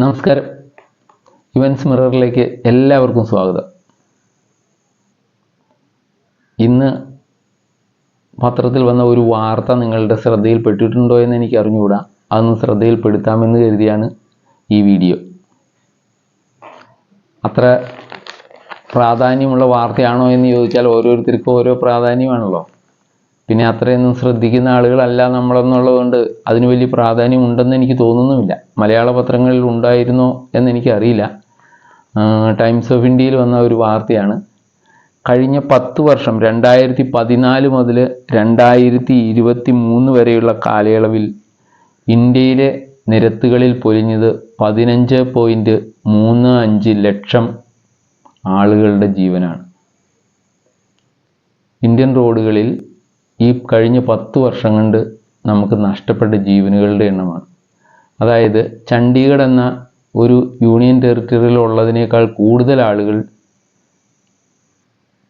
നമസ്കാരം. ഇവൻസ് മിററിലേക്ക് എല്ലാവർക്കും സ്വാഗതം. ഇന്ന് പത്രത്തിൽ വന്ന ഒരു വാർത്ത നിങ്ങളുടെ ശ്രദ്ധയിൽപ്പെട്ടിട്ടുണ്ടോ എന്ന് എനിക്ക് അറിഞ്ഞുകൂടാ. അതൊന്ന് ശ്രദ്ധയിൽപ്പെടുത്താമെന്ന് കരുതിയാണ് ഈ വീഡിയോ. അത്ര പ്രാധാന്യമുള്ള വാർത്തയാണോ എന്ന് ചോദിച്ചാൽ ഓരോരുത്തർക്കും ഓരോ പ്രാധാന്യമാണല്ലോ. പിന്നെ അത്രയൊന്നും ശ്രദ്ധിക്കുന്ന ആളുകളല്ല നമ്മളെന്നുള്ളതുകൊണ്ട് അതിന് വലിയ പ്രാധാന്യം ഉണ്ടെന്ന് എനിക്ക് തോന്നുന്നുമില്ല. മലയാള പത്രങ്ങളിൽ ഉണ്ടായിരുന്നോ എന്ന് എനിക്കറിയില്ല ടൈംസ് ഓഫ് ഇന്ത്യയിൽ വന്ന ഒരു വാർത്തയാണ്. കഴിഞ്ഞ പത്ത് വർഷം രണ്ടായിരത്തി പതിനാല് മുതൽ രണ്ടായിരത്തി ഇരുപത്തി മൂന്ന് വരെയുള്ള കാലയളവിൽ ഇന്ത്യയിലെ നിരത്തുകളിൽ പൊലിഞ്ഞത് പതിനഞ്ച് പോയിന്റ് മൂന്ന് അഞ്ച് ലക്ഷം ആളുകളുടെ ജീവനാണ്. ഇന്ത്യൻ റോഡുകളിൽ ഈ കഴിഞ്ഞ പത്ത് വർഷം കൊണ്ട് നമുക്ക് നഷ്ടപ്പെട്ട ജീവനുകളുടെ എണ്ണമാണ്. അതായത് ചണ്ഡീഗഡ് എന്ന ഒരു യൂണിയൻ ടെറിട്ടറിയിൽ ഉള്ളതിനേക്കാൾ കൂടുതൽ ആളുകൾ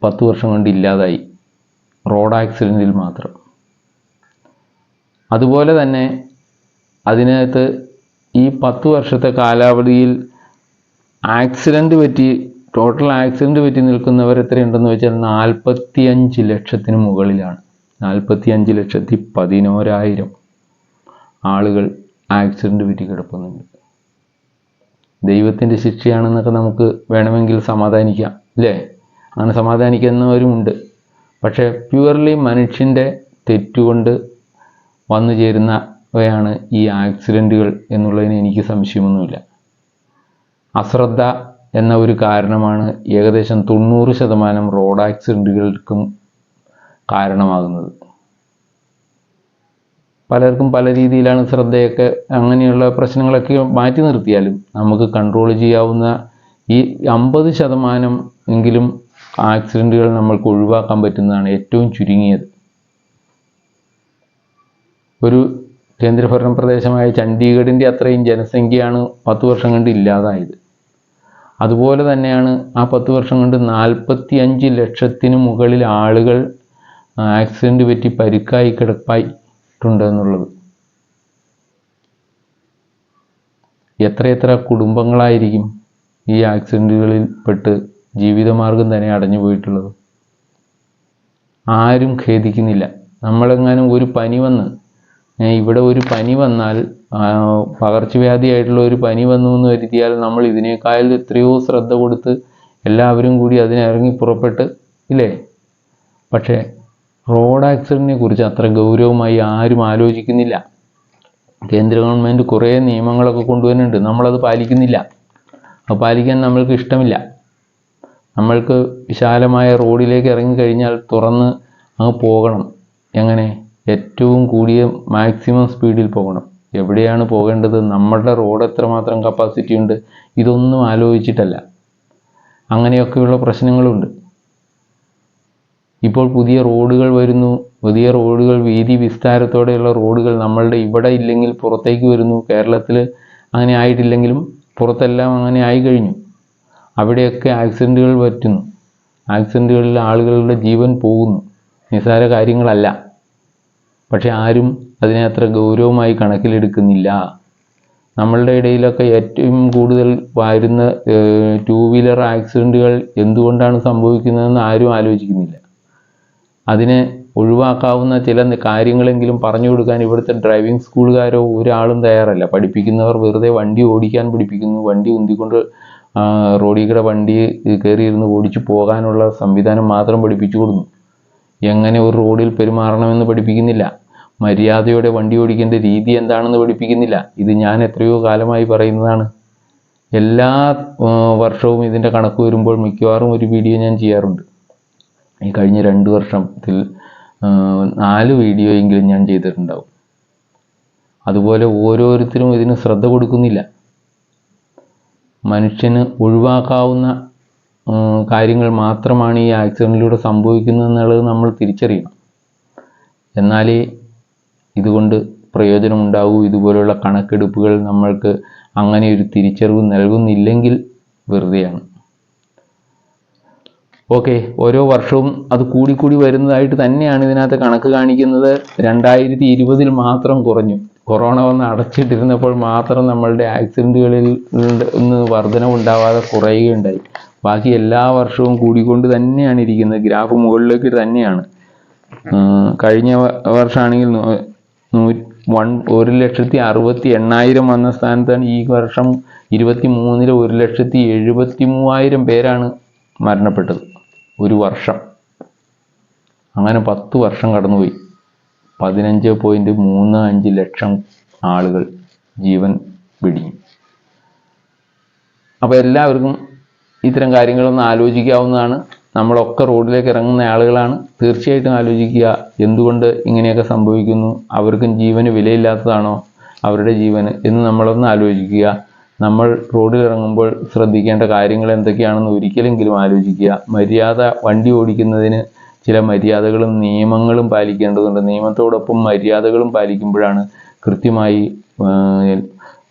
പത്ത് വർഷം കൊണ്ട് ഇല്ലാതായി. റോഡ് ആക്സിഡന്റിൽ മാത്രം. അതുപോലെ തന്നെ അതിനകത്ത് ഈ പത്ത് വർഷത്തെ കാലാവധിയിൽ ആക്സിഡന്റ് പറ്റി ടോട്ടൽ ആക്സിഡന്റ് പറ്റി നിൽക്കുന്നവർ എത്രയുണ്ടെന്ന് വെച്ചാൽ നാൽപ്പത്തി അഞ്ച് ലക്ഷത്തിന് മുകളിലാണ്. നാൽപ്പത്തി അഞ്ച് ലക്ഷത്തി പതിനോരായിരം ആളുകൾ ആക്സിഡന്റ് പറ്റി കിടക്കുന്നുണ്ട് ദൈവത്തിന്റെ ശിക്ഷയാണെന്നൊക്കെ നമുക്ക് വേണമെങ്കിൽ സമാധാനിക്കാം അല്ലേ? അങ്ങനെ സമാധാനിക്കുന്നവരുമുണ്ട്. പക്ഷേ പ്യുവർലി മനുഷ്യന്റെ തെറ്റുകൊണ്ട് വന്നു ചേരുന്നവയാണ് ഈ ആക്സിഡന്റുകൾ എന്നുള്ളതിന് എനിക്ക് സംശയമൊന്നുമില്ല. അശ്രദ്ധ എന്ന ഒരു കാരണമാണ് ഏകദേശം തൊണ്ണൂറ് ശതമാനം റോഡ് ആക്സിഡന്റുകൾക്കും കാരണമാകുന്നത്. പലർക്കും പല രീതിയിലാണ് ശ്രദ്ധയൊക്കെ അങ്ങനെയുള്ള പ്രശ്നങ്ങളൊക്കെ മാറ്റി നിർത്തിയാലും നമുക്ക് കൺട്രോൾ ചെയ്യാവുന്ന ഈ അമ്പത് ശതമാനം എങ്കിലും ആക്സിഡന്റുകൾ നമ്മൾക്ക് ഒഴിവാക്കാൻ പറ്റുന്നതാണ് ഏറ്റവും ചുരുങ്ങിയത്. ഒരു കേന്ദ്രഭരണ പ്രദേശമായ ചണ്ഡീഗഡിന്റെ അത്രയും ജനസംഖ്യയാണ് പത്ത് വർഷം കൊണ്ട് ഇല്ലാതായത്. അതുപോലെ തന്നെയാണ് ആ പത്ത് വർഷം കൊണ്ട് നാൽപ്പത്തി അഞ്ച് ലക്ഷത്തിന് മുകളിൽ ആളുകൾ ആക്സിഡന്റ് പറ്റി പരിക്കായി കിടപ്പായിട്ടുണ്ട് എന്നുള്ളത് എത്രയെത്ര കുടുംബങ്ങളായിരിക്കും ഈ ആക്സിഡന്റുകളിൽ പെട്ട് ജീവിതമാർഗം തന്നെ അടഞ്ഞു പോയിട്ടുള്ളത്? ആരും ഖേദിക്കുന്നില്ല. നമ്മളെങ്ങാനും ഒരു പനി വന്ന് ഇവിടെ ഒരു പനി വന്നാൽ പകർച്ചവ്യാധിയായിട്ടുള്ള ഒരു പനി വന്നു എന്ന് കരുതിയാൽ നമ്മൾ ഇതിനേക്കാൾ എത്രയോ ശ്രദ്ധ കൊടുത്ത് എല്ലാവരും കൂടി അതിനിറങ്ങി പുറപ്പെട്ട് ഇല്ലേ? പക്ഷേ റോഡ് ആക്സിഡന്റിനെ കുറിച്ച് അത്ര ഗൗരവമായി ആരും ആലോചിക്കുന്നില്ല. കേന്ദ്ര ഗവൺമെന്റ് കുറേ നിയമങ്ങളൊക്കെ കൊണ്ടുവരുന്നുണ്ട്. നമ്മളത് പാലിക്കുന്നില്ല. അത് പാലിക്കാൻ നമ്മൾക്ക് ഇഷ്ടമില്ല. നമ്മൾക്ക് വിശാലമായ റോഡിലേക്ക് ഇറങ്ങിക്കഴിഞ്ഞാൽ തുറന്ന് അങ്ങ് പോകണം. എങ്ങനെ? ഏറ്റവും കൂടിയ മാക്സിമം സ്പീഡിൽ പോകണം. എവിടെയാണ് പോകേണ്ടത്? നമ്മളുടെ റോഡ് എത്രമാത്രം കപ്പാസിറ്റി ഉണ്ട്? ഇതൊന്നും ആലോചിച്ചിട്ടല്ല. അങ്ങനെയൊക്കെയുള്ള പ്രശ്നങ്ങളുണ്ട്. ഇപ്പോൾ പുതിയ റോഡുകൾ വരുന്നു. പുതിയ റോഡുകൾ വീതി വിസ്താരത്തോടെയുള്ള റോഡുകൾ നമ്മളുടെ ഇവിടെ ഇല്ലെങ്കിൽ പുറത്തേക്ക് വരുന്നു. കേരളത്തിൽ അങ്ങനെ ആയിട്ടില്ലെങ്കിലും പുറത്തെല്ലാം അങ്ങനെ ആയി കഴിഞ്ഞു. അവിടെയൊക്കെ ആക്സിഡന്റുകൾ പറ്റുന്നു. ആക്സിഡന്റുകളിൽ ആളുകളുടെ ജീവൻ പോകുന്നു. നിസ്സാര കാര്യങ്ങളല്ല. പക്ഷെ ആരും അതിനെ അത്ര ഗൗരവമായി കണക്കിലെടുക്കുന്നില്ല. നമ്മളുടെ ഇടയിലൊക്കെ ഏറ്റവും കൂടുതൽ വരുന്ന ടൂ വീലർ ആക്സിഡന്റുകൾ എന്തുകൊണ്ടാണ് സംഭവിക്കുന്നതെന്ന് ആരും ആലോചിക്കുന്നില്ല. അതിനെ ഒഴിവാക്കാവുന്ന ചില കാര്യങ്ങളെങ്കിലും പറഞ്ഞു കൊടുക്കാൻ ഇവിടുത്തെ ഡ്രൈവിംഗ് സ്കൂളുകാരോ ഒരാളും തയ്യാറല്ല. പഠിപ്പിക്കുന്നവർ വെറുതെ വണ്ടി ഓടിക്കാൻ പഠിപ്പിക്കുന്നു വണ്ടി ഉന്തിക്കൊണ്ട് റോഡിൽ കൂടെ വണ്ടി കയറിയിരുന്ന് ഓടിച്ചു പോകാനുള്ള സംവിധാനം മാത്രം പഠിപ്പിച്ചു കൊടുക്കുന്നു. എങ്ങനെ ഒരു റോഡിൽ പെരുമാറണമെന്ന് പഠിപ്പിക്കുന്നില്ല. മര്യാദയോടെ വണ്ടി ഓടിക്കേണ്ട രീതി എന്താണെന്ന് പഠിപ്പിക്കുന്നില്ല. ഇത് ഞാൻ എത്രയോ കാലമായി പറയുന്നതാണ്. എല്ലാ വർഷവും ഇതിന്റെ കണക്ക് വരുമ്പോൾ മിക്കവാറും ഒരു വീഡിയോ ഞാൻ ചെയ്യാറുണ്ട്. ഈ കഴിഞ്ഞ രണ്ട് വർഷത്തിൽ നാല് വീഡിയോ എങ്കിലും ഞാൻ ചെയ്തിട്ടുണ്ടാവും. അതുപോലെ ഓരോരുത്തരും ഇതിന് ശ്രദ്ധ കൊടുക്കുന്നില്ല. മനുഷ്യന് ഒഴിവാക്കാവുന്ന കാര്യങ്ങൾ മാത്രമാണ് ഈ ആക്സിഡന്റിലൂടെ സംഭവിക്കുന്നത് എന്നുള്ളത് നമ്മൾ തിരിച്ചറിയണം. എന്നാലേ ഇതുകൊണ്ട് പ്രയോജനമുണ്ടാകൂ ഇതുപോലെയുള്ള കണക്കെടുപ്പുകൾ നമ്മൾക്ക് അങ്ങനെ ഒരു തിരിച്ചറിവ് നൽകുന്നില്ലെങ്കിൽ വെറുതെയാണ്. ഓക്കെ ഓരോ വർഷവും അത് കൂടിക്കൂടി വരുന്നതായിട്ട് തന്നെയാണ് ഇതിനകത്ത് കണക്ക് കാണിക്കുന്നത്. രണ്ടായിരത്തി ഇരുപതിൽ മാത്രം കുറഞ്ഞു. കൊറോണ വന്ന് അടച്ചിട്ടിരുന്നപ്പോൾ മാത്രം നമ്മളുടെ ആക്സിഡന്റുകളിൽ നിന്ന് വർധനവുണ്ടാവാതെ കുറയുകയുണ്ടായി. ബാക്കി എല്ലാ വർഷവും കൂടിക്കൊണ്ട് തന്നെയാണ് ഇരിക്കുന്നത്. ഗ്രാഫ് മുകളിലേക്ക് തന്നെയാണ്. കഴിഞ്ഞ വർഷമാണെങ്കിൽ വൺ ഒരു ലക്ഷത്തി അറുപത്തി എണ്ണായിരം വന്ന സ്ഥാനത്താണ് ഈ വർഷം ഇരുപത്തി മൂന്നിൽ ഒരു ലക്ഷത്തി എഴുപത്തി മൂവായിരം പേരാണ് മരണപ്പെട്ടത്. ഒരു വർഷം. അങ്ങനെ പത്ത് വർഷം കടന്നുപോയി. പതിനഞ്ച് പോയിന്റ് മൂന്ന് അഞ്ച് ലക്ഷം ആളുകൾ ജീവൻ വെടിഞ്ഞു. അപ്പോൾ എല്ലാവർക്കും ഇത്തരം കാര്യങ്ങളൊന്ന് ആലോചിക്കാവുന്നതാണ്. നമ്മളൊക്കെ റോഡിലേക്ക് ഇറങ്ങുന്ന ആളുകളാണ്. തീർച്ചയായിട്ടും ആലോചിക്കുക. എന്തുകൊണ്ട് ഇങ്ങനെയൊക്കെ സംഭവിക്കുന്നു? അവർക്കും ജീവന് വിലയില്ലാത്തതാണോ? അവരുടെ ജീവന് എന്ന് നമ്മളൊന്ന് ആലോചിക്കുക. നമ്മൾ റോഡിൽ ഇറങ്ങുമ്പോൾ ശ്രദ്ധിക്കേണ്ട കാര്യങ്ങൾ എന്തൊക്കെയാണെന്ന് ഒരിക്കലെങ്കിലും ആലോചിക്കുക. മര്യാദ വണ്ടി ഓടിക്കുന്നതിന് ചില മര്യാദകളും നിയമങ്ങളും പാലിക്കേണ്ടതുണ്ട്. നിയമത്തോടൊപ്പം മര്യാദകളും പാലിക്കുമ്പോഴാണ് കൃത്യമായി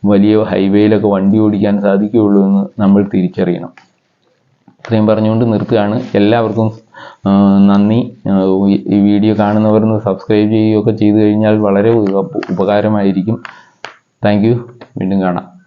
വലിയ ഹൈവേയിലൊക്കെ വണ്ടി ഓടിക്കാൻ സാധിക്കുകയുള്ളൂ എന്ന് നമ്മൾ തിരിച്ചറിയണം. ഇത്രയും പറഞ്ഞുകൊണ്ട് നിർത്തുകയാണ്. എല്ലാവർക്കും നന്ദി. ഈ- വീഡിയോ കാണുന്നവരൊന്ന് സബ്സ്ക്രൈബ് ചെയ്യുകയൊക്കെ ചെയ്തു കഴിഞ്ഞാൽ വളരെ ഉപകാരമായിരിക്കും. താങ്ക് വീണ്ടും കാണാം.